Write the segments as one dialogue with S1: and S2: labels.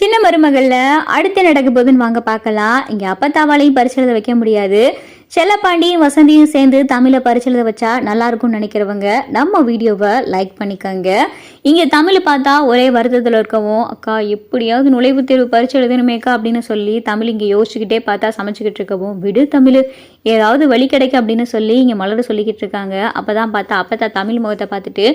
S1: சின்ன மருமகளில் அடுத்து நடக்க போகுதுன்னு வாங்க பார்க்கலாம். இங்கே அப்பத்தாவாலையும் பரிசு எழுத வைக்க முடியாது. செல்லப்பாண்டியும் வசந்தியும் சேர்ந்து தமிழை பரிசெழுத வச்சா நல்லா இருக்கும்னு நினைக்கிறவங்க நம்ம வீடியோவை லைக் பண்ணிக்கோங்க. இங்கே தமிழ் பார்த்தா ஒரே வருத்தத்தில் இருக்கவும் அக்கா எப்படியாவது நுழைவுத் தேர்வு பரிசு எழுதணுமேக்கா அப்படின்னு சொல்லி தமிழ் இங்கே யோசிச்சுக்கிட்டே பார்த்தா சமைச்சிக்கிட்டு இருக்கவும் விடு தமிழ் ஏதாவது வழி கிடைக்கும் அப்படின்னு சொல்லி இங்கே மலர் சொல்லிக்கிட்டு இருக்காங்க. அப்போ தான் பார்த்தா அப்பத்தா தமிழ் முகத்தை பார்த்துட்டு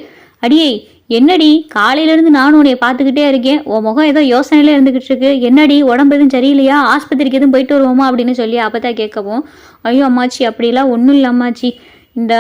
S1: அடியே என்னடி? காலையிலேருந்து நானும் உன்னைய பார்த்துக்கிட்டே இருக்கேன். உன் முகம் ஏதோ யோசனையில இருந்துகிட்டு இருக்கு என்னடி? உடம்பு எதுவும் சரியில்லையா? ஆஸ்பத்திரிக்கு எதுவும் போயிட்டு வருவோமா அப்படின்னு சொல்லி அப்போ தான் கேட்கவும் ஐயோ அம்மாச்சி அப்படிலாம் ஒன்றும் இல்லை அம்மாச்சி. இந்த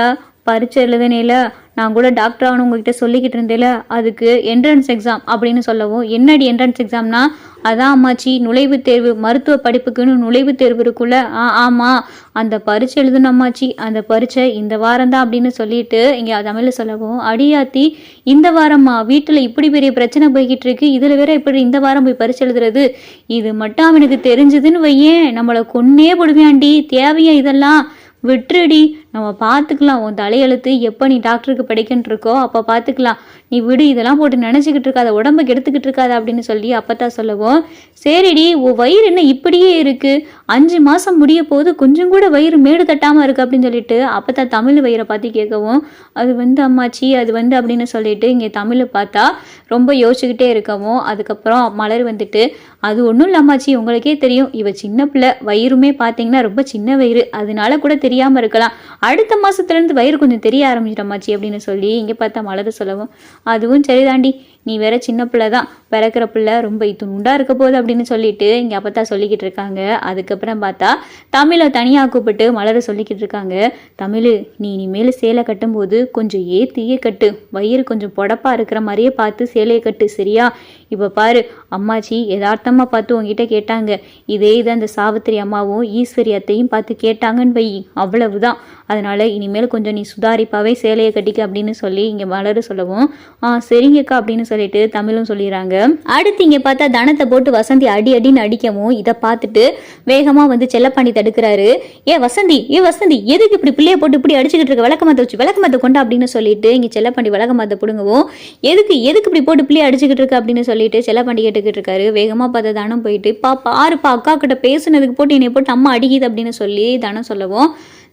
S1: பரீட்சை எழுதுனேல நான் கூட டாக்டர் ஆகணும் உங்ககிட்ட சொல்லிக்கிட்டு இருந்தேல அதுக்கு என்ட்ரன்ஸ் எக்ஸாம் அப்படின்னு சொல்லவும் என்னடி என்ட்ரன்ஸ் எக்ஸாம்னா அதான் அம்மாச்சி நுழைவுத் தேர்வு மருத்துவ படிப்புக்குன்னு நுழைவுத் தேர்வு இருக்குல்ல ஆ ஆமாம் அந்த பரீட்சை எழுதணும் அம்மாச்சி அந்த பரீட்சை இந்த வாரம் தான் அப்படின்னு சொல்லிட்டு இங்கே தமிழில் சொல்லவும் அடியாத்தி இந்த வாரம்மா வீட்டில் இப்படி பெரிய பிரச்சனை போய்கிட்டு இருக்கு இதில் வேற இப்படி இந்த வாரம் போய் பரிசு எழுதுறது இது மட்டும் அவனுக்கு தெரிஞ்சதுன்னு வையேன் நம்மளை கொன்னே போடுவியாண்டி தேவையா இதெல்லாம்? விட்டுடி நம்ம பார்த்துக்கலாம் உன் தலையெழுத்து எப்போ நீ டாக்டருக்கு படிக்கன்னு இருக்கோ அப்போ பார்த்துக்கலாம் நீ விடு இதெல்லாம் போட்டு நினச்சிக்கிட்டு இருக்காத உடம்புக்கு கெடுத்துக்கிட்டு இருக்காத அப்படின்னு சொல்லி அப்பத்தான் சொல்லவும் சரிடி உன் வயிறு என்ன இப்படியே இருக்குது அஞ்சு மாதம் முடிய போது கொஞ்சம் கூட வயிறு மேடு தட்டாமல் இருக்குது அப்படின்னு சொல்லிட்டு அப்பத்தான் தமிழ் வயிறை பார்த்து கேட்கவும் அது வந்து அம்மாச்சி அது வந்து அப்படின்னு சொல்லிட்டு இங்கே தமிழை பார்த்தா ரொம்ப யோசிச்சுக்கிட்டே இருக்கவும் அதுக்கப்புறம் மலர் வந்துட்டு அது ஒன்றும் இல்லை அம்மாச்சி உங்களுக்கே தெரியும். இவ சின்ன பிள்ளை. வயிறுமே பார்த்தீங்கன்னா ரொம்ப சின்ன வயிறு. அதனால கூட தெரியாமல் இருக்கலாம். அடுத்த மாசத்துலேருந்து வயிறு கொஞ்சம் தெரிய ஆரம்பிச்சிட்டமாச்சி அப்படின்னு சொல்லி இங்கே பார்த்தா மலர சொல்லவும். அதுவும் சரிதாண்டி நீ வேற சின்ன பிள்ளை தான் பிறக்கிற பிள்ளை ரொம்ப இத்துணுண்டா இருக்க போகுது அப்படின்னு சொல்லிட்டு இங்கே அப்பத்தா தான் சொல்லிக்கிட்டு இருக்காங்க. அதுக்கப்புறம் பார்த்தா தமிழை தனியாக கூப்பிட்டு மலர சொல்லிக்கிட்டு இருக்காங்க. தமிழ் நீ இனிமேல் சேலை கட்டும்போது கொஞ்சம் ஏத்தியே கட்டு. வயிறு கொஞ்சம் பொடப்பா இருக்கிற மாதிரியே பார்த்து சேலையை கட்டு சரியா? இப்போ பாரு அம்மாச்சி யதார்த்தமாக பார்த்து உங்ககிட்ட கேட்டாங்க. இதே இது அந்த சாவித்திரி அம்மாவும் ஈஸ்வரி அத்தையும் பார்த்து கேட்டாங்கன்னு வை அவ்வளவுதான். அதனால் இனிமேல் கொஞ்சம் நீ சுதாரிப்பாவே சேலையை கட்டிக்க அப்படின்னு சொல்லி இங்கே மலர் சொல்லவும் ஆ சரிங்கக்கா அப்படின்னு சொல்லிட்டு தமிழும் சொல்லிடுறாங்க. அடுத்து இங்கே பார்த்தா தனத்தை போட்டு வசந்தி அடி அடின்னு அடிக்கவும் இதை பார்த்துட்டு வேகமாக வந்து செல்லப்பாண்டி தடுக்கிறாரு. ஏ வசந்தி ஏ வசந்தி எதுக்கு இப்படி பிள்ளைய போட்டு இப்படி அடிச்சுக்கிட்டு இருக்க? விளக்கமாத்த வச்சு விளக்கமாத்த கொண்டா? அப்படின்னு சொல்லிட்டு இங்கே செல்லப்பாண்டி விளக்கமாத்த பிடுங்கவும் எதுக்கு எதுக்கு இப்படி போட்டு பிள்ளைய அடிச்சுக்கிட்டு இருக்க? அப்படின்னு சொல்லிட்டு செல்லப்பாண்டி கேட்டுக்கிட்டு இருக்காரு. வேகமாக பார்த்த தானம் போயிட்டு பா பாருப்பா அக்கா கிட்ட பேசுனதுக்கு போட்டு என்னை போட்டு அம்மா அடிக்குது அப்படின்னு சொல்லி தானம் சொல்லவும்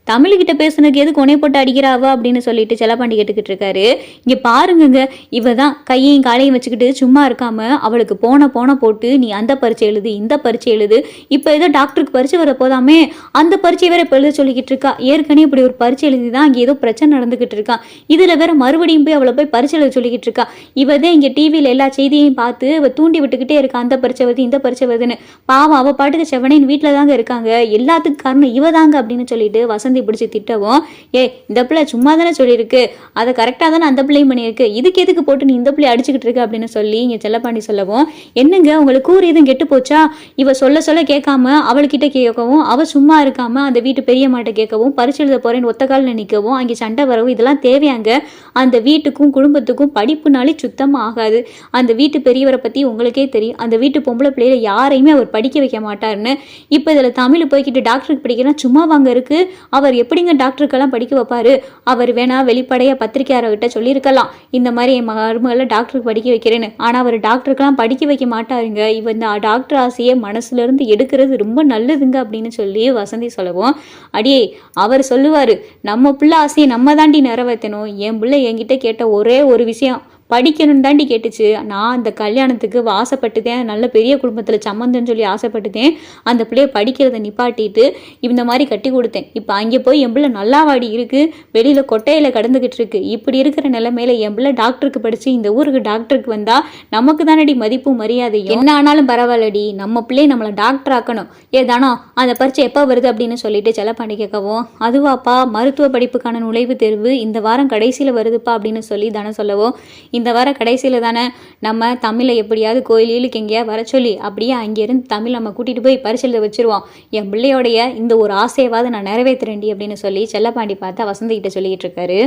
S1: தமிழ்கிட்ட பேசுனதுக்கு எதுக்கு கொனை போட்டு அடிக்கிறாவா அப்படின்னு சொல்லிட்டு செல்லப்பாண்டி கேட்டுக்கிட்டு இருக்காரு இங்கே பாருங்கங்க இவ தான் கையையும் காலையும் வச்சுக்கிட்டு சும்மா இருக்காம அவளுக்கு போன போன போட்டு நீ அந்த பரீட்சை எழுது இந்த பரீட்சை எழுது. இப்போ ஏதோ டாக்டருக்கு பரிச்சை வர போதாமே அந்த பரீட்சை வேற இப்போ எழுத சொல்லிக்கிட்டு இருக்கா ஏற்கனவே இப்படி ஒரு பரீட்சை எழுதி தான் அங்கே ஏதோ பிரச்சனை நடந்துக்கிட்டு இருக்கா. இதில் வேற மறுபடியும் போய் அவளை போய் பரீட்சை எழுத சொல்லிக்கிட்டு இருக்கா. இவ தான் இங்கே டிவியில் எல்லா செய்தியையும் பார்த்து இவ தூண்டி விட்டுக்கிட்டே இருக்கா அந்த பரீட்சை வருது இந்த பரீட்சை வருதுன்னு. பாவம் அவள் பாட்டுக்கு செவனேன்னு வீட்டில் தாங்க இருக்காங்க. எல்லாத்துக்கும் காரணம் இவ தாங்க அப்படின்னு சொல்லிட்டு வசந்த் பிடிச்சி திட்டவும் ஏ இந்த பிள்ளை சும்மா தானே சொல்லியிருக்கு. அதை கரெக்டாக தானே அந்த பிள்ளையும் பண்ணியிருக்கு. இதுக்கு எதுக்கு போட்டு நீ இந்த பிள்ளை அடிச்சுக்கிட்டு இருக்க? அப்படின்னு சொல்லி இங்கே செல்லப்பாண்டி சொல்லவும் என்னங்க உங்களுக்கு கூறு எதுவும் கெட்டு போச்சா? இவ சொல்ல சொல்ல கேட்காம அவள்கிட்ட கேட்கவும் அவள் சும்மா இருக்காம அந்த வீட்டு பெரிய மாட்டை கேட்கவும் பரிசு எழுத போறேன்னு ஒத்த காலில் நிற்கவும் அங்கே சண்டை வரவும் இதெல்லாம் தேவையாங்க. அந்த வீட்டுக்கும் குடும்பத்துக்கும் படிப்புனாலே சுத்தமாக ஆகாது. அந்த வீட்டு பெரியவரை பற்றி உங்களுக்கே தெரியும். அந்த வீட்டு பொம்பளை பிள்ளையில யாரையுமே அவர் படிக்க வைக்க மாட்டாருன்னு. இப்போ இதில் தமிழ் போய்கிட்டு டாக்டருக்கு படிக்கிறா சும்மா வாங்க இருக்கு. அவர் எப்படிங்க டாக்டருக்கெல்லாம் படிக்க வைப்பாரு? அவர் வேணா வெளிப்படையாக பத்திரிக்கையாளர்கிட்ட சொல்லியிருக்கலாம். இந்த மாதிரி என் மருமகளை டாக்டருக்கு படிக்க வைக்கிறேன்னு. ஆனால் அவர் டாக்டருக்கெல்லாம் படிக்க வைக்க மாட்டாருங்க. இவன் இந்த டாக்டர் ஆசையை மனசுலேருந்து எடுக்கிறது ரொம்ப நல்லதுங்க அப்படின்னு சொல்லி வசந்தி சொல்லவும் அடியே அவர் சொல்லுவார் நம்ம பிள்ளை ஆசையை நம்ம தாண்டி நிறைவேற்றணும் என் பிள்ளை என்கிட்ட கேட்ட ஒரே ஒரு விஷயம் படிக்கணும்னு தாண்டி கேட்டுச்சு. நான் அந்த கல்யாணத்துக்கு ஆசைப்பட்டுதேன் நல்ல பெரிய குடும்பத்தில் சம்மந்தன்னு சொல்லி ஆசைப்பட்டுதேன் அந்த பிள்ளைய படிக்கிறத நிப்பாட்டிட்டு இந்த மாதிரி கட்டி கொடுத்தேன். இப்போ அங்கே போய் என் பிள்ளை நல்லா வாடி இருக்குது வெளியில் கொட்டையில் கடந்துக்கிட்டு இருக்கு. இப்படி இருக்கிற நிலைமையில என் பிள்ளை டாக்டருக்கு படித்து இந்த ஊருக்கு டாக்டருக்கு வந்தால் நமக்கு தானடி மதிப்பும் மரியாதையும்? என்ன ஆனாலும் பரவாயில்லடி. நம்ம பிள்ளை நம்மளை டாக்டர் ஆக்கணும். ஏ தானோ அந்த பரீட்சை எப்போ வருது அப்படின்னு சொல்லிட்டு செல்லப்பாண்டி கேட்கவும் அதுவாப்பா மருத்துவ படிப்புக்கான நுழைவுத் தேர்வு இந்த வாரம் கடைசியில் வருதுப்பா அப்படின்னு சொல்லி தானே சொல்லவும் இந்த வார கடைசியில் தானே நம்ம தமிழை எப்படியாவது கோயிலுக்கு எங்கேயா வர சொல்லி அப்படியே அங்கேருந்து தமிழ் நம்ம கூட்டிகிட்டு போய் பரிசெழுத வச்சிருவோம். என் பிள்ளையோடைய இந்த ஒரு ஆசையவாவது நான் நிறைவேற்றுறேன்டி அப்படின்னு சொல்லி செல்லப்பாண்டி பார்த்தா வசந்திக்கிட்ட சொல்லிக்கிட்டு இருக்காரு.